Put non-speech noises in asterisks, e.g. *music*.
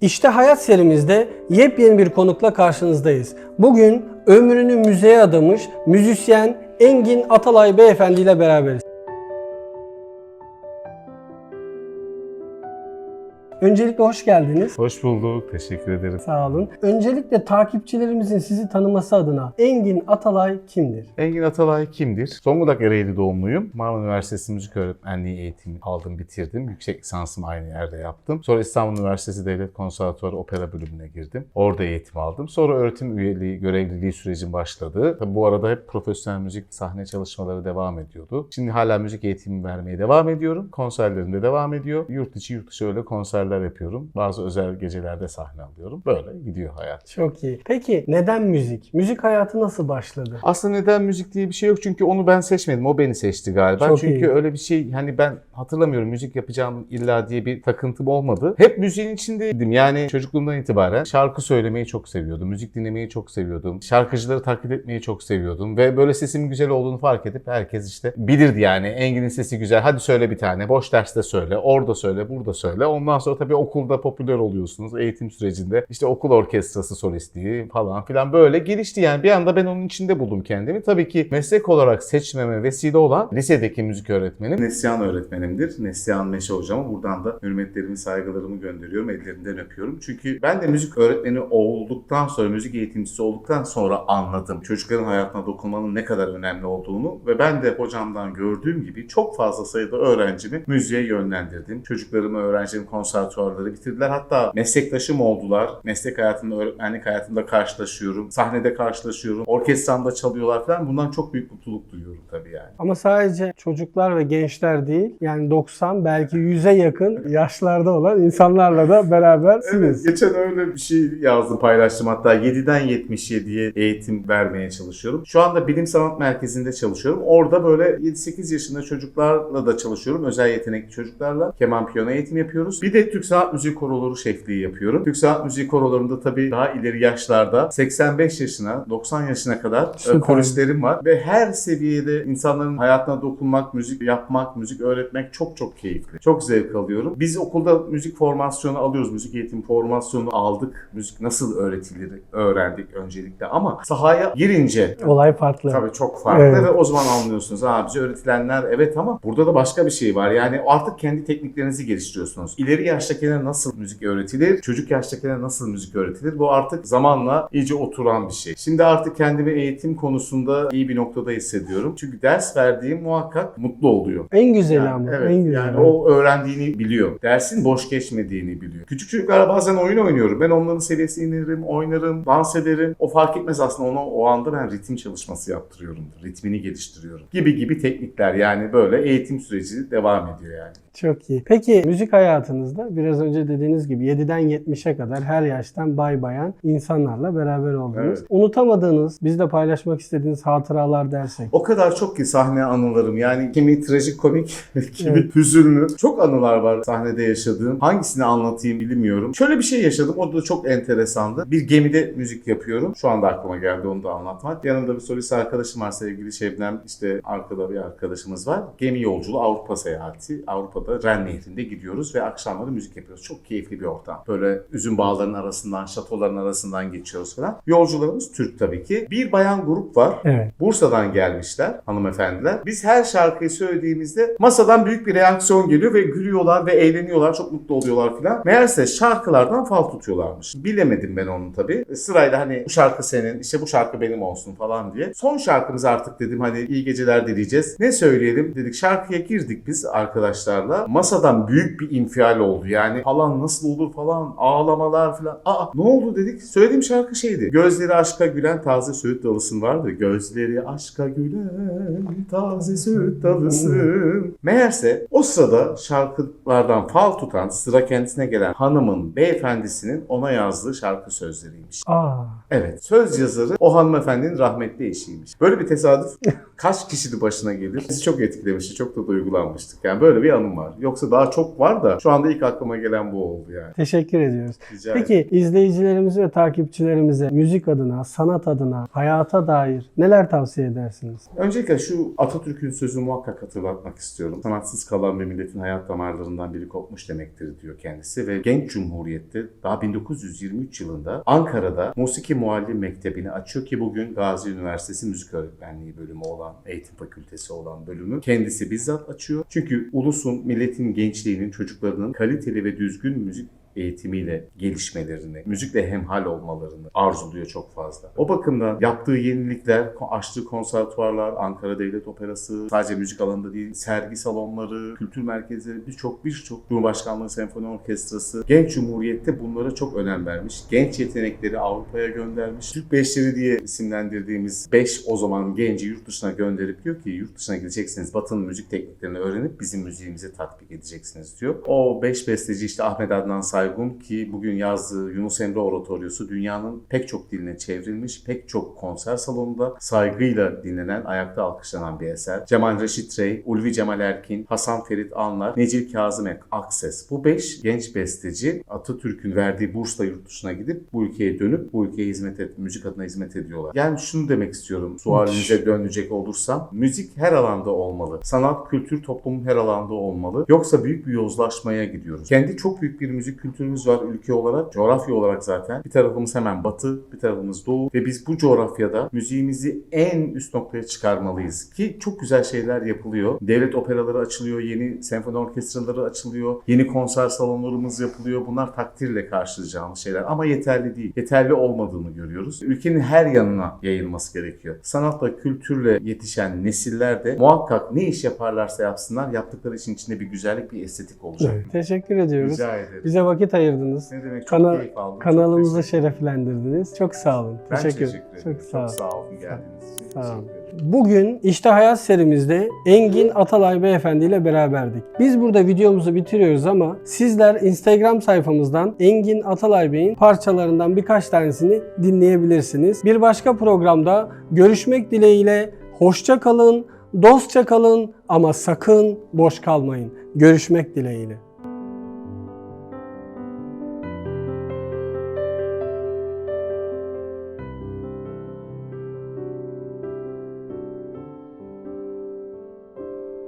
İşte Hayat serimizde yepyeni bir konukla karşınızdayız. Bugün ömrünü müziğe adamış müzisyen Engin Atalay Beyefendi ile beraberiz. Öncelikle hoş geldiniz. Hoş bulduk. Teşekkür ederim. Sağ olun. Öncelikle takipçilerimizin sizi tanıması adına Engin Atalay kimdir? Engin Atalay kimdir? Zonguldak Ereğli doğumluyum. Marmara Üniversitesi Müzik Öğretmenliği eğitimi aldım, bitirdim. Yüksek lisansımı aynı yerde yaptım. Sonra İstanbul Üniversitesi Devlet Konservatuarı Opera bölümüne girdim. Orada eğitim aldım. Sonra öğretim üyeliği, görevliliği sürecim başladı. Tabii bu arada hep profesyonel müzik sahne çalışmaları devam ediyordu. Şimdi hala müzik eğitimi vermeye devam ediyorum. Konserlerim de devam ediyor. Yurt içi yurt dışı öyle konserler yapıyorum. Bazı özel gecelerde sahne alıyorum. Böyle gidiyor hayat. Çok iyi. Peki neden müzik? Müzik hayatı nasıl başladı? Aslında neden müzik diye bir şey yok çünkü onu ben seçmedim. O beni seçti galiba. Çok çünkü iyi. öyle bir şey hani ben hatırlamıyorum müzik yapacağım illa diye bir takıntım olmadı. Hep müziğin içindeydim. Yani çocukluğumdan itibaren şarkı söylemeyi çok seviyordum. Müzik dinlemeyi çok seviyordum. Şarkıcıları taklit etmeyi çok seviyordum. Ve böyle sesimin güzel olduğunu fark edip herkes işte bilirdi yani. Engin'in sesi güzel. Hadi söyle bir tane. Boş derste söyle. Orada söyle. Burada söyle. Ondan sonra tabii okulda popüler oluyorsunuz. Eğitim sürecinde. işte okul orkestrası solistliği falan filan böyle gelişti yani. Bir anda ben onun içinde buldum kendimi. Tabii ki meslek olarak seçmeme vesile olan lisedeki müzik öğretmenim. Neslihan öğretmenimdir. Neslihan Meşe hocama buradan da hürmetlerimi, saygılarımı gönderiyorum. Ellerinden öpüyorum. Çünkü ben de müzik öğretmeni olduktan sonra, müzik eğitimcisi olduktan sonra anladım. Çocukların hayatına dokunmanın ne kadar önemli olduğunu ve ben de hocamdan gördüğüm gibi çok fazla sayıda öğrencimi müziğe yönlendirdim. Çocuklarımı, öğrencilerim konservatuarları bitirdiler. Hatta meslektaşım oldular. Meslek hayatında, öğretmenlik hayatında karşılaşıyorum. Sahnede karşılaşıyorum. Orkestramda çalıyorlar falan. Bundan çok büyük mutluluk duyuyorum tabii yani. Ama sadece çocuklar ve gençler değil, yani 90 belki 100'e yakın *laughs* yaşlarda olan insanlarla da berabersiniz. Evet, geçen öyle bir şey yazdım, paylaştım. Hatta 7'den 77'ye eğitim vermeye çalışıyorum. Şu anda Bilim Sanat Merkezi'nde çalışıyorum. Orada böyle 7-8 yaşında çocuklarla da çalışıyorum. Özel yetenekli çocuklarla. Keman piyano eğitim yapıyoruz. Bir de Türk Sanat Müziği Koroları şefliği yapıyorum. Türk Sanat Müziği Korolarında tabii daha ileri yaşlarda 85 yaşına, 90 yaşına kadar e, Süper. koristlerim var. Ve her seviyede insanların hayatına dokunmak, müzik yapmak, müzik öğretmek çok çok keyifli. Çok zevk alıyorum. Biz okulda müzik formasyonu alıyoruz. Müzik eğitim formasyonu aldık. Müzik nasıl öğretilir öğrendik öncelikle. Ama sahaya girince Olay farklı. Tabii çok farklı Evet. ve o zaman anlıyorsunuz. Ha bize öğretilenler evet ama burada da başka bir şey var. Yani artık kendi tekniklerinizi geliştiriyorsunuz. İleri yaştakilere nasıl müzik öğretilir? Çocuk yaştakilere nasıl müzik öğretilir? Bu artık zamanla iyice oturan bir şey. Şimdi artık kendimi eğitim konusunda iyi bir noktada hissediyorum. Çünkü ders verdiğim muhakkak mutlu oluyor. En güzeli Yani, ama. evet, en güzeli. yani o öğrendiğini biliyor. Dersin boş geçmediğini biliyor. Küçük çocuklarla bazen oyun oynuyorum. Ben onların seviyesine inerim, oynarım, dans ederim. O fark etmez aslında ona o anda ben ritim çalışması yaptırıyorum. Ritmini geliştiriyorum. Gibi gibi teknikler yani böyle eğitim süreci devam ediyor yani. Çok iyi. Peki müzik hayatınızda biraz önce dediğiniz gibi 7'den 70'e kadar her yaştan bay bayan insanlarla beraber oldunuz. Evet. Unutamadığınız, bizle paylaşmak istediğiniz hatıralar dersek. O kadar çok ki sahne anılarım. Yani kimi trajikomik, *laughs* kimi Evet. hüzünlü. Çok anılar var sahnede yaşadığım. Hangisini anlatayım bilmiyorum. Şöyle bir şey yaşadım. O da çok enteresandı. Bir gemide müzik yapıyorum. Şu anda aklıma geldi onu da anlatmak. Yanımda bir solist arkadaşım var sevgili Şebnem. İşte arkada bir arkadaşımız var. Gemi yolculuğu Avrupa seyahati. Avrupa'da Ren Nehri'nde gidiyoruz ve akşamları müzik yapıyoruz. Çok keyifli bir ortam. Böyle üzüm bağlarının arasından, şatoların arasından geçiyoruz falan. Yolcularımız Türk tabii ki. Bir bayan grup var. Evet. Bursa'dan gelmişler hanımefendiler. Biz her şarkıyı söylediğimizde masadan büyük bir reaksiyon geliyor ve gülüyorlar ve eğleniyorlar. Çok mutlu oluyorlar filan. Meğerse şarkılardan fal tutuyorlarmış. Bilemedim ben onu tabii. Sırayla hani bu şarkı senin, işte bu şarkı benim olsun falan diye. Son şarkımız artık dedim hani iyi geceler dileyeceğiz. Ne söyleyelim dedik. Şarkıya girdik biz arkadaşlarla. Masadan büyük bir infial oldu. Yani falan nasıl olur falan ağlamalar falan. Aa ne oldu dedik. Söylediğim şarkı şeydi. Gözleri aşka gülen taze söğüt dalısın vardı. Gözleri aşka gülen taze söğüt dalısın. Meğerse o sırada şarkılardan fal tutan sıra kendisine gelen hanımın beyefendisinin ona yazdığı şarkı sözleriymiş. Aa, Evet. Söz yazarı o hanımefendinin rahmetli eşiymiş. Böyle bir tesadüf *laughs* kaç kişinin başına gelir? Bizi çok etkilemişti. Çok da duygulanmıştık. Yani böyle bir anım var. Yoksa daha çok var da şu anda ilk aklıma aklıma gelen bu oldu yani. Teşekkür ediyoruz. Rica ederim. Peki izleyicilerimize ve takipçilerimize müzik adına, sanat adına, hayata dair neler tavsiye edersiniz? Öncelikle şu Atatürk'ün sözü muhakkak hatırlatmak istiyorum. Sanatsız kalan bir milletin hayat damarlarından biri kopmuş demektir diyor kendisi ve genç cumhuriyette daha 1923 yılında Ankara'da Musiki Muallim Mektebi'ni açıyor ki bugün Gazi Üniversitesi Müzik Öğretmenliği bölümü olan, eğitim fakültesi olan bölümü kendisi bizzat açıyor. Çünkü ulusun, milletin gençliğinin, çocuklarının kaliteli ve düzgün müzik eğitimiyle gelişmelerini, müzikle hemhal olmalarını arzuluyor çok fazla. O bakımdan yaptığı yenilikler, açtığı konservatuvarlar, Ankara Devlet Operası, sadece müzik alanında değil, sergi salonları, kültür merkezleri, birçok birçok Cumhurbaşkanlığı Senfoni Orkestrası, genç cumhuriyette bunlara çok önem vermiş. Genç yetenekleri Avrupa'ya göndermiş. Türk Beşleri diye isimlendirdiğimiz 5 o zaman genci yurt dışına gönderip diyor ki yurt dışına gideceksiniz, Batı'nın müzik tekniklerini öğrenip bizim müziğimizi tatbik edeceksiniz diyor. O 5 besteci işte Ahmet Adnan Saygun ki bugün yazdığı Yunus Emre Oratoryosu dünyanın pek çok diline çevrilmiş, pek çok konser salonunda saygıyla dinlenen, ayakta alkışlanan bir eser. Cemal Reşit Rey, Ulvi Cemal Erkin, Hasan Ferit Anlar, Necil Kazım Ek, Akses. Bu beş genç besteci Atatürk'ün verdiği bursla yurt dışına gidip bu ülkeye dönüp bu ülkeye hizmet et, müzik adına hizmet ediyorlar. Yani şunu demek istiyorum sualinize dönecek olursam. Müzik her alanda olmalı. Sanat, kültür toplumun her alanda olmalı. Yoksa büyük bir yozlaşmaya gidiyoruz. Kendi çok büyük bir müzik kültürümüz var ülke olarak, coğrafya olarak zaten. Bir tarafımız hemen batı, bir tarafımız doğu ve biz bu coğrafyada müziğimizi en üst noktaya çıkarmalıyız ki çok güzel şeyler yapılıyor. Devlet operaları açılıyor, yeni senfoni orkestraları açılıyor, yeni konser salonlarımız yapılıyor. Bunlar takdirle karşılayacağımız şeyler ama yeterli değil. Yeterli olmadığını görüyoruz. Ülkenin her yanına yayılması gerekiyor. Sanatla, kültürle yetişen nesiller de muhakkak ne iş yaparlarsa yapsınlar, yaptıkları işin içinde bir güzellik, bir estetik olacak. Evet, teşekkür ediyoruz. Rica ederim. Bize vakit ayırdınız. Ne demek çok Kana- keyif aldım. Çok Kanalımızı teşekkür şereflendirdiniz. Çok sağ olun. Ben teşekkür, ederim. Çok sağ olun. Çok sağ olun geldiğiniz için. Sağ olun. Teşekkür ederim. Bugün İşte Hayat serimizde Engin Atalay Beyefendi ile beraberdik. Biz burada videomuzu bitiriyoruz ama sizler Instagram sayfamızdan Engin Atalay Bey'in parçalarından birkaç tanesini dinleyebilirsiniz. Bir başka programda görüşmek dileğiyle hoşça kalın, dostça kalın ama sakın boş kalmayın. Görüşmek dileğiyle.